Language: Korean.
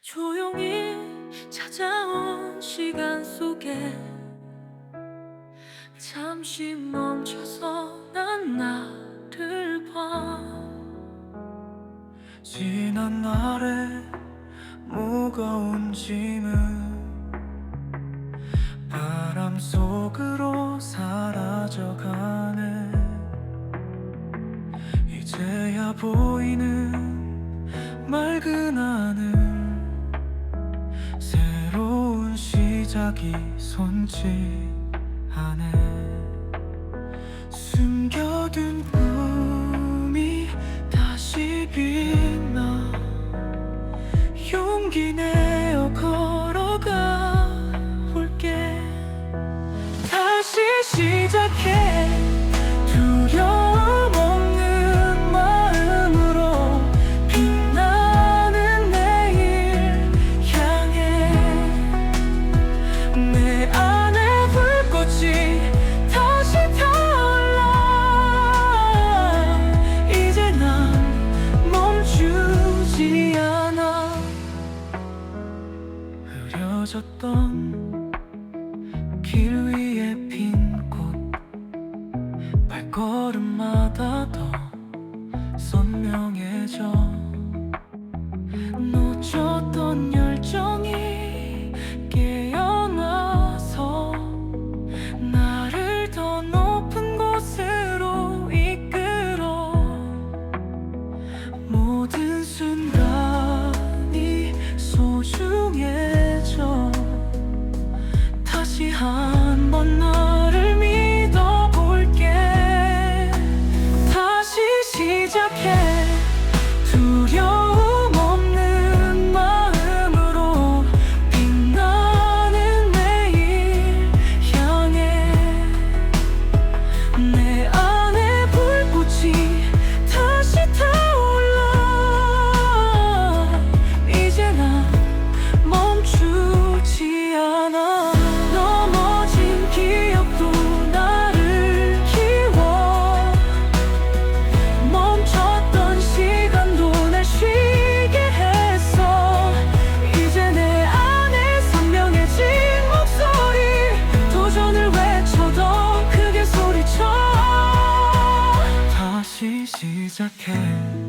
조용히 찾아온 시간 속에 잠시 멈춰서 난 나를 봐. 지난 날의 무거운 짐은 바람 속으로 사라져가네. 이제야 보이는 맑은 하늘 시작이 손짓하네. 숨겨둔 꿈이 다시 빛나. 용기 내어 걸어가 볼게. 다시 시작해 흐려졌던 길 위에 핀 꽃. 발걸음마다 더 선명 home. 시작해